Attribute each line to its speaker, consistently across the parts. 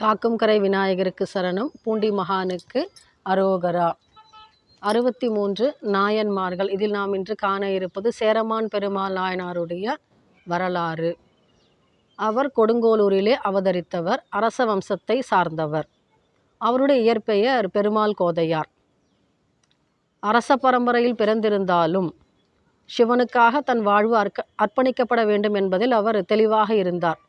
Speaker 1: காக்கும் கரை விநாயகருக்கு சரணம். பூண்டி மகானுக்கு அரோகரா. அறுபத்தி மூன்று நாயன்மார்கள். இதில் நாம் இன்று காண இருப்பது சேரமான் பெருமாள் நாயனாருடைய வரலாறு. அவர் கொடுங்கோலூரிலே அவதரித்தவர் அரச வம்சத்தை சார்ந்தவர். அவருடைய இயற்பெயர் பெருமாள் கோதையார். அரச பரம்பரையில் பிறந்திருந்தாலும் சிவனுக்காக தன் வாழ்வு அர்க்க அர்ப்பணிக்கப்பட வேண்டும் என்பதில் அவர் தெளிவாக இருந்தார்.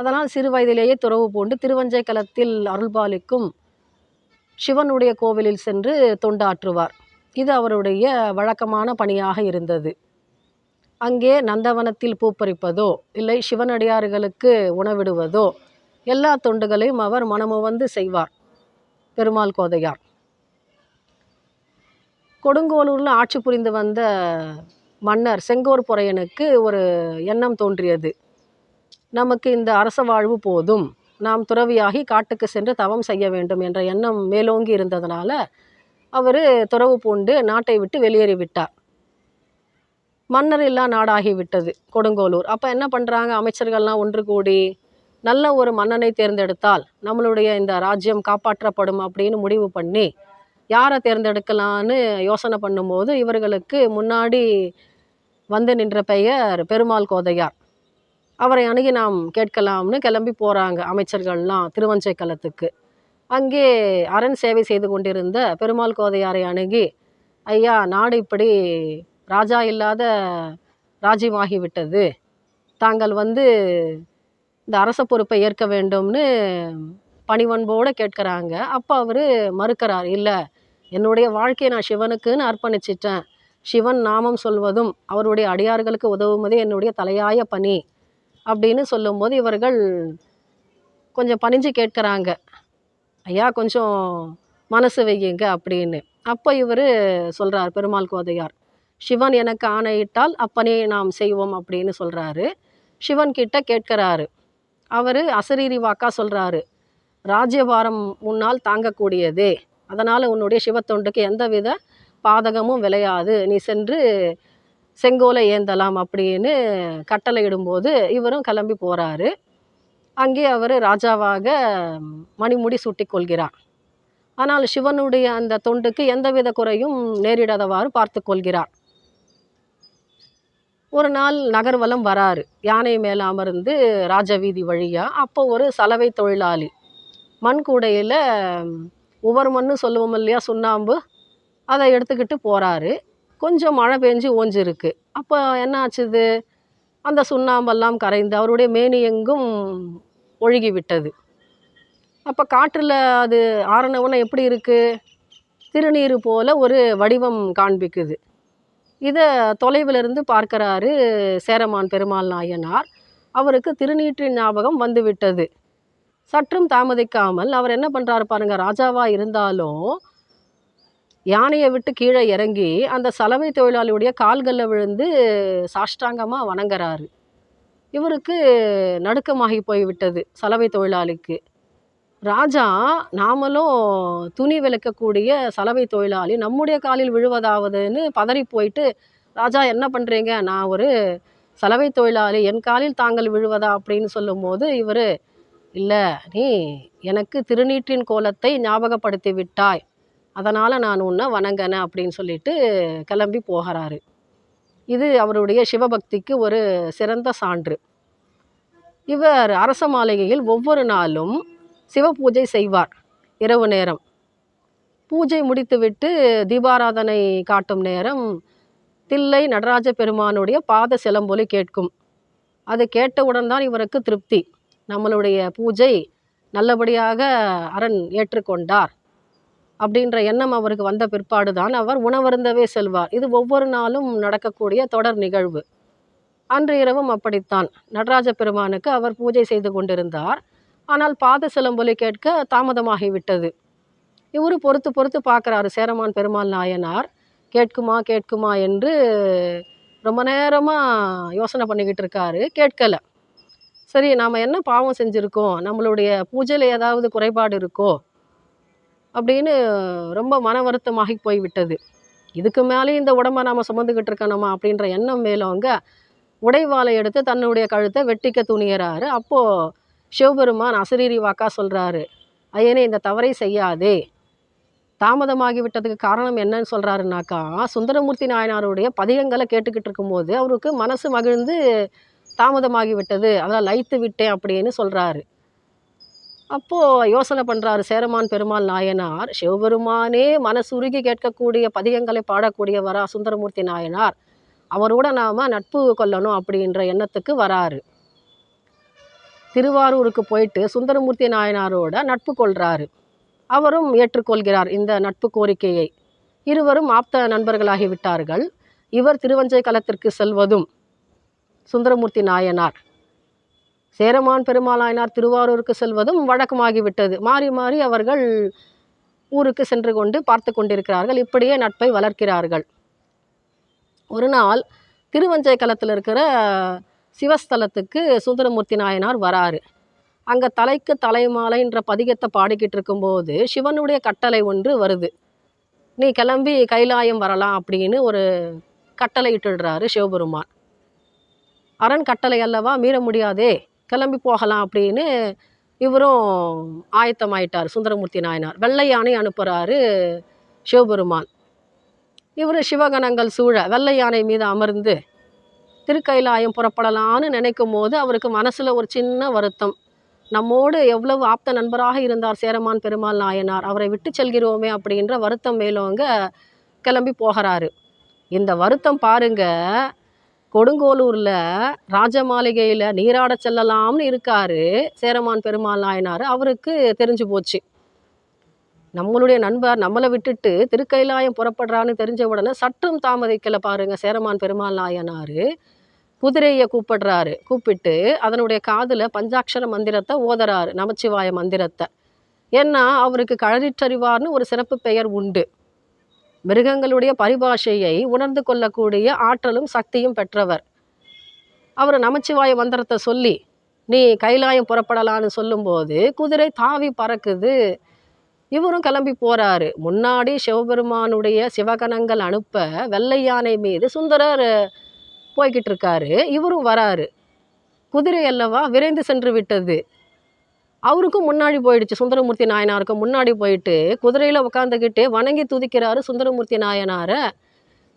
Speaker 1: அதனால் சிறு வயதிலேயே துறவு பூண்டு திருவஞ்சைக்களத்தில் அருள்பாலிக்கும் சிவனுடைய கோவிலில் சென்று தொண்டாற்றுவார். இது அவருடைய வழக்கமான பணியாக இருந்தது. அங்கே நந்தவனத்தில் பூப்பறிப்பதோ இல்லை சிவனடியார்களுக்கு உணவிடுவதோ எல்லா தொண்டுகளையும் அவர் மனமுவந்து செய்வார் பெருமாள் கோதையார். கொடுங்கோலூரில் ஆட்சி புரிந்து வந்த மன்னர் செங்கோர் பொறையனுக்கு ஒரு எண்ணம் தோன்றியது. நமக்கு இந்த அரச வாழ்வு போதும். நாம் துறவியாகி காட்டுக்கு சென்று தவம் செய்ய வேண்டும் என்ற எண்ணம் மேலோங்கி இருந்ததுனால அவர் துறவு பூண்டு நாட்டை விட்டு வெளியேறி விட்டார். மன்னர் இல்லா நாடாகிவிட்டது கொடுங்கோலூர். அப்போ என்ன பண்ணுறாங்க அமைச்சர்கள்லாம் ஒன்று கூடி நல்ல ஒரு மன்னனை தேர்ந்தெடுத்தால் நம்மளுடைய இந்த ராஜ்யம் காப்பாற்றப்படும் அப்படின்னு முடிவு பண்ணி யாரை தேர்ந்தெடுக்கலான்னு யோசனை பண்ணும்போது இவர்களுக்கு முன்னாடி வந்து நின்ற பெயர் பெருமாள் கோதையார். அவரை அணுகி நாம் கேட்கலாம்னு கிளம்பி போகிறாங்க அமைச்சர்கள்லாம் திருவஞ்சைக்களத்துக்கு அங்கே அரண் சேவை செய்து கொண்டிருந்த பெருமாள் கோதையாரை அணுகி ஐயா நாடு இப்படி ராஜா இல்லாத ராஜ்யமாகிவிட்டது தாங்கள் வந்து இந்த அரச பொறுப்பை ஏற்க வேண்டும்னு பணிவன்போடு கேட்குறாங்க. அப்போ அவர் மறுக்கிறார் இல்லை என்னுடைய வாழ்க்கையை நான் சிவனுக்குன்னு அர்ப்பணிச்சிட்டேன். சிவன் நாமம் சொல்வதும் அவருடைய அடியார்களுக்கு உதவுவதே என்னுடைய தலையாய பணி. அப்படின்னு சொல்லும்போது இவர்கள் கொஞ்சம் பணிஞ்சு கேட்குறாங்க. ஐயா கொஞ்சம் மனசு வையுங்க அப்படின்னு. அப்போ இவர் சொல்கிறார் பெருமாள் கோதையார் சிவன் எனக்கு ஆணையிட்டால் அப்பனே நாம் செய்வோம் அப்படின்னு சொல்கிறாரு சிவன் கிட்ட கேட்குறாரு. அவர் அசரீரி வாக்கா சொல்கிறாரு ராஜ்யபாரம் முன்னால் தாங்கக்கூடியதே. அதனால் உன்னுடைய சிவத்தொண்டுக்கு எந்தவித பாதகமும் விளையாது. நீ சென்று செங்கோலை ஏந்தலாம் அப்படின்னு கட்டளையிடும்போது இவரும் கிளம்பி போகிறாரு அங்கே அவர் ராஜாவாக மணிமுடி சூட்டி கொள்கிறார். ஆனால் சிவனுடைய அந்த தொண்டுக்கு எந்தவித குறையும் நேரிடாதவாறு பார்த்து கொள்கிறார். ஒரு நாள் நகர்வலம் வராரு. யானை மேலே அமர்ந்து ராஜவீதி வழியாக அப்போ ஒரு சலவை தொழிலாளி மண் கூடையில் ஒவ்வொரு மண்ணு சொல்லுவோம் இல்லையா சுண்ணாம்பு அதை எடுத்துக்கிட்டு போகிறாரு கொஞ்சம் மழை பெஞ்சு ஓஞ்சிருக்கு. அப்போ என்ன ஆச்சுது? அந்த சுண்ணாம்பெல்லாம் கரைந்து அவருடைய மேனி எங்கும் ஒழுகி விட்டது. அப்போ காற்றில் அது ஆரணவன எப்படி இருக்குது திருநீர் போல ஒரு வடிவம் காண்பிக்குது. இதை தொலைவிலிருந்து பார்க்கறாரு சேரமான் பெருமாள் நாயனார். அவருக்கு திருநீற்றின் ஞாபகம் வந்துவிட்டது. சற்றும் தாமதிக்காமல் அவர் என்ன பண்ணுறாரு பாருங்கள் ராஜாவாக இருந்தாலும் யானையை விட்டு கீழே இறங்கி அந்த சலவை தொழிலாளியுடைய கால்களில் விழுந்து சாஷ்டாங்கமாக வணங்குறாரு. இவருக்கு நடுக்கமாகி போய்விட்டது சலவை தொழிலாளிக்கு. ராஜா நாமளும் துணி விளக்கக்கூடிய சலவை தொழிலாளி நம்முடைய காலில் விழுவதாவதுன்னு பதறி போயிட்டு ராஜா என்ன பண்ணுறீங்க நான் ஒரு சலவை தொழிலாளி என் காலில் தாங்கள் விழுவதா? அப்படின்னு சொல்லும்போது இவர் இல்லை நீ எனக்கு திருநீற்றின் கோலத்தை ஞாபகப்படுத்தி விட்டாய் அதனால் நான் உன்னை வணங்கினேன் அப்படின்னு சொல்லிட்டு கிளம்பி போகிறாரு. இது அவருடைய சிவபக்திக்கு ஒரு சிறந்த சான்று. இவர் அரச மாளிகையில் ஒவ்வொரு நாளும் சிவ பூஜை செய்வார் இரவு நேரம். பூஜை முடித்துவிட்டு தீபாராதனை காட்டும் நேரம் தில்லை நடராஜ பெருமானுடைய பாத சிலம்பொலி கேட்கும். அது கேட்டவுடன் தான் இவருக்கு திருப்தி. நம்மளுடைய பூஜை நல்லபடியாக அரண் ஏற்றுக்கொண்டார். அப்படின்ற எண்ணம் அவருக்கு வந்த பிற்பாடு தான் அவர் உணவருந்தவே செல்வார். இது ஒவ்வொரு நாளும் நடக்கக்கூடிய தொடர் நிகழ்வு. அன்று இரவும் அப்படித்தான். நடராஜ பெருமானுக்கு அவர் பூஜை செய்து கொண்டிருந்தார். ஆனால் பாத சிலம்பொலி கேட்க தாமதமாகிவிட்டது. இவரு பொறுத்து பொறுத்து பார்க்குறாரு சேரமான் பெருமாள் நாயனார். கேட்குமா கேட்குமா என்று ரொம்ப நேரமாக யோசனை பண்ணிக்கிட்டு இருக்காரு. கேட்கலை. சரி நாம் என்ன பாவம் செஞ்சுருக்கோம்? நம்மளுடைய பூஜையில் ஏதாவது குறைபாடு இருக்கோ? அப்படின்னு ரொம்ப மன வருத்தமாகி போய்விட்டது. இதுக்கு மேலே இந்த உடம்பை நாம் சுமந்துக்கிட்டு இருக்கணுமா அப்படின்ற எண்ணம் மேலவங்க உடைவாளை எடுத்து தன்னுடைய கழுத்தை வெட்டிக்க துணியறாரு. அப்போது சிவபெருமான் அசரீரி வாக்கா சொல்கிறாரு ஐயனே இந்த தவறை செய்யாதே. தாமதமாகி விட்டதுக்கு காரணம் என்னன்னு சொல்கிறாருனாக்கா சுந்தரமூர்த்தி நாயனாருடைய பதிகங்களை கேட்டுக்கிட்டு இருக்கும்போது அவருக்கு மனசு மகிழ்ந்து தாமதமாகி விட்டது. அதெல்லாம் லைத்து விட்டேன் அப்படின்னு சொல்கிறாரு அப்போது யோசனை பண்ணுறாரு சேரமான் பெருமாள் நாயனார் சிவபெருமானே மனசுருகி கேட்கக்கூடிய பதிகங்களை பாடக்கூடியவரா சுந்தரமூர்த்தி நாயனார். அவரோட நாம் நட்பு கொள்ளணும் அப்படின்ற எண்ணத்துக்கு வராரு. திருவாரூருக்கு போயிட்டு சுந்தரமூர்த்தி நாயனாரோட நட்பு கொள்கிறாரு அவரும் ஏற்றுக்கொள்கிறார் இந்த நட்பு கோரிக்கையை. இருவரும் ஆப்த நண்பர்களாகி விட்டார்கள். இவர் திருவஞ்சை களத்திற்கு செல்வதும் சுந்தரமூர்த்தி நாயனார். சேரமான் பெருமாளாயினார் திருவாரூருக்கு செல்வதும் வழக்கமாகிவிட்டது. மாறி மாறி அவர்கள் ஊருக்கு சென்று கொண்டு பார்த்து கொண்டிருக்கிறார்கள். இப்படியே நட்பை வளர்க்கிறார்கள். ஒரு நாள் திருவஞ்சை களத்தில் இருக்கிற சிவஸ்தலத்துக்கு சுந்தரமூர்த்தி நாயனார் வராரு. அங்கே தலைக்கு தலைமாலைன்ற பதிகத்தை பாடிக்கிட்டு இருக்கும்போது சிவனுடைய கட்டளை ஒன்று வருது. நீ கிளம்பி கைலாயம் வரலாம் அப்படின்னு ஒரு கட்டளை இட்டுடுறாரு சிவபெருமான். அரண் கட்டளை அல்லவா? மீற முடியாதே. கிளம்பி போகலாம் அப்படின்னு இவரும் ஆயத்தமாயிட்டார். சுந்தரமூர்த்தி நாயனார். வெள்ளை யானை அனுப்புகிறாரு சிவபெருமான். இவர் சிவகணங்கள் சூழ வெள்ளை யானை மீது அமர்ந்து திருக்கைலாயம் புறப்படலான்னு நினைக்கும் போது அவருக்கு மனசில் ஒரு சின்ன வருத்தம். நம்மோடு எவ்வளவு ஆப்த நண்பராக இருந்தார் சேரமான் பெருமாள் நாயனார். அவரை விட்டு செல்கிறோமே அப்படின்ற வருத்தம் மேலோங்க கிளம்பி போகிறாரு. இந்த வருத்தம் பாருங்கள் கொடுங்கோலூரில் ராஜமாளிகையில் நீராட செல்லலாம்னு இருக்காரு சேரமான் பெருமாள் நாயனார். அவருக்கு தெரிஞ்சு போச்சு. நம்மளுடைய நண்பர் நம்மளை விட்டுட்டு திருக்கைலாயம் புறப்படுறான்னு தெரிஞ்ச உடனே சற்றும் தாமதிக்கலை பாருங்க சேரமான் பெருமாள் நாயனார். குதிரையை கூப்பிடுறாரு. கூப்பிட்டு அதனுடைய காதில் பஞ்சாட்சர மந்திரத்தை ஓதுறாரு. நமச்சிவாய மந்திரத்தை. ஏன்னா அவருக்கு கழறிற்றறிவார்னு ஒரு சிறப்பு பெயர் உண்டு. மிருகங்களுடைய பரிபாஷையை உணர்ந்து கொள்ளக்கூடிய ஆற்றலும் சக்தியும் பெற்றவர். அவர் நமச்சிவாய மந்திரத்தை சொல்லி நீ கைலாயம் புறப்படலான்னு சொல்லும்போது குதிரை தாவி பறக்குது. இவரும் கிளம்பி போறாரு. முன்னாடி சிவபெருமானுடைய சிவகணங்கள் அனுப்ப வெள்ளை யானை மீது சுந்தரர் போய்கிட்டு இருக்காரு. இவரும் வராரு. குதிரை அல்லவா விரைந்து சென்று விட்டது. அவருக்கும் முன்னாடி போயிடுச்சு சுந்தரமூர்த்தி நாயனாருக்கும். முன்னாடி போயிட்டு குதிரையில் உட்காந்துக்கிட்டே வணங்கி துதிக்கிறாரு சுந்தரமூர்த்தி நாயனாரை.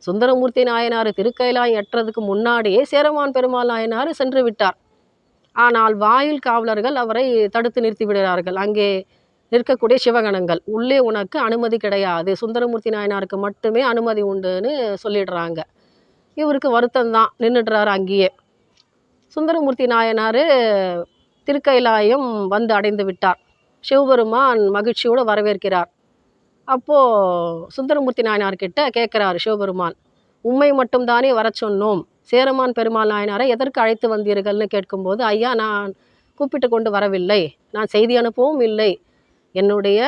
Speaker 1: சுந்தரமூர்த்தி நாயனார் திருக்கைலாயம் எட்டுறதுக்கு முன்னாடியே சேரமான் பெருமாள் நாயனார் சென்று விட்டார். ஆனால் வாயில் காவலர்கள் அவரை தடுத்து நிறுத்தி விடுகிறார்கள். அங்கே நிற்கக்கூடிய சிவகணங்கள். உள்ளே உனக்கு அனுமதி கிடையாது. சுந்தரமூர்த்தி நாயனாருக்கு மட்டுமே அனுமதி உண்டுன்னு சொல்லிடுறாங்க. இவருக்கு வருத்தம் தான் நின்றுடுறாரு அங்கேயே. சுந்தரமூர்த்தி நாயனார் திருக்கைலாயம் வந்து அடைந்து விட்டார். சிவபெருமான் மகிழ்ச்சியோடு வரவேற்கிறார். அப்போது சுந்தரமூர்த்தி நாயனார்கிட்ட கேட்குறாரு சிவபெருமான் உண்மை மட்டும்தானே வர சொன்னோம். சேரமான் பெருமாள் நாயனாரை எதற்கு அழைத்து வந்தீர்கள்னு கேட்கும்போது ஐயா நான் கூப்பிட்டு கொண்டு வரவில்லை. நான் செய்தி அனுப்பவும் இல்லை. என்னுடைய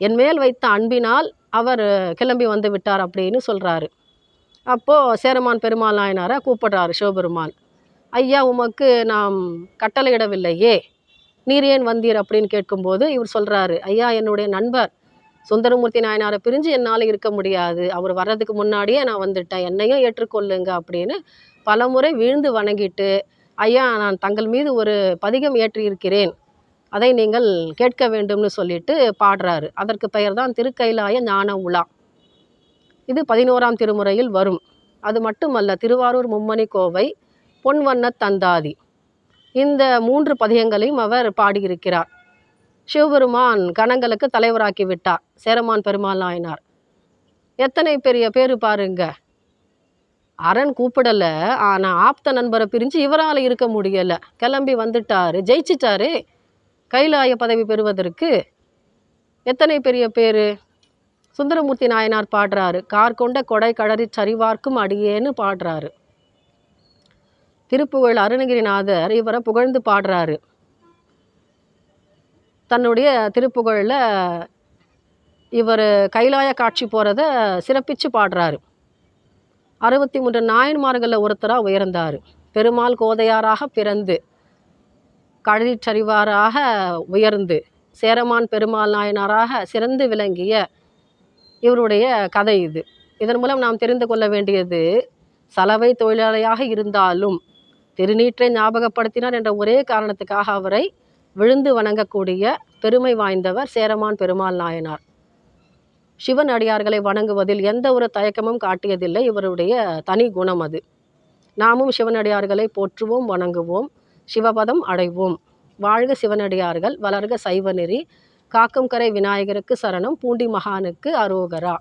Speaker 1: என் மேல் வைத்த அன்பினால் அவர் கிளம்பி வந்து விட்டார் அப்படின்னு சொல்கிறாரு அப்போது சேரமான் பெருமாள் நாயனாரை கூப்பிடுறாரு சிவபெருமான். ஐயா உமக்கு நாம் கட்டளையிடவில்லையே. நீர் ஏன் வந்தீர்? அப்படின்னு கேட்கும்போது இவர் சொல்கிறாரு ஐயா என்னுடைய நண்பர் சுந்தரமூர்த்தி நாயனாரை பிரிஞ்சு என்னால் இருக்க முடியாது. அவர் வர்றதுக்கு முன்னாடியே நான் வந்துட்டேன். என்னையும் ஏற்றுக்கொள்ளுங்க அப்படின்னு பலமுறை வீழ்ந்து வணங்கிட்டு ஐயா நான் தங்கள் மீது ஒரு பதிகம் ஏற்றியிருக்கிறேன். அதை நீங்கள் கேட்க வேண்டும்னு சொல்லிட்டு பாடுறாரு. அதற்கு பெயர் தான் திருக்கைலாய ஞான உலா இது பதினோராம் திருமுறையில் வரும். அது மட்டுமல்ல திருவாரூர் மும்மணி கோவை பொன்வண்ண தந்தாதி. இந்த மூன்று பதியங்களையும் அவர் பாடியிருக்கிறார். சிவபெருமான் கணங்களுக்கு தலைவராக்கி விட்டார். சேரமான் பெருமாள் நாயனார் எத்தனை பெரிய பேர் பாருங்க. அரண் கூப்பிடலை. ஆனால் ஆப்த நண்பரை பிரிஞ்சு இவரால் இருக்க முடியலை. கிளம்பி வந்துட்டாரு. ஜெயிச்சிட்டாரு. கைலாய பதவி பெறுவதற்கு. எத்தனை பெரிய பேர். சுந்தரமூர்த்தி நாயனார் பாடுறாரு. கார் கொண்ட கொடை கடறி சரிவார்க்கும் அடியேன்னு பாடுறாரு. திருப்புகழ் அருணகிரிநாதர் இவரை புகழ்ந்து பாடுறாரு. தன்னுடைய திருப்புகழில் இவர் கைலாய காட்சி போகிறத சிறப்பித்து பாடுறாரு. அறுபத்தி மூன்று நாயன்மார்களில் ஒருத்தராக உயர்ந்தார். பெருமாள் கோதையாராக பிறந்து கழறிச்சரிவாராக உயர்ந்து சேரமான் பெருமாள் நாயனாராக சிறந்து விளங்கிய இவருடைய கதை இது. இதன் மூலம் நாம் தெரிந்து கொள்ள வேண்டியது சலவை தொழிலாளியாக இருந்தாலும் திருநீற்றை ஞாபகப்படுத்தினார் என்ற ஒரே காரணத்துக்காக அவரை விழுந்து வணங்கக்கூடிய பெருமை வாய்ந்தவர் சேரமான் பெருமாள் நாயனார். சிவன் அடியார்களை வணங்குவதில் எந்த ஒரு தயக்கமும் காட்டியதில்லை. இவருடைய தனி குணம் அது. நாமும் சிவனடியார்களை போற்றுவோம் வணங்குவோம் சிவபதம் அடைவோம். வாழ்க சிவனடியார்கள் வளர்க சைவநெறி காக்கும் கரை விநாயகருக்கு சரணம் பூண்டி மகானுக்கு அரோகரா.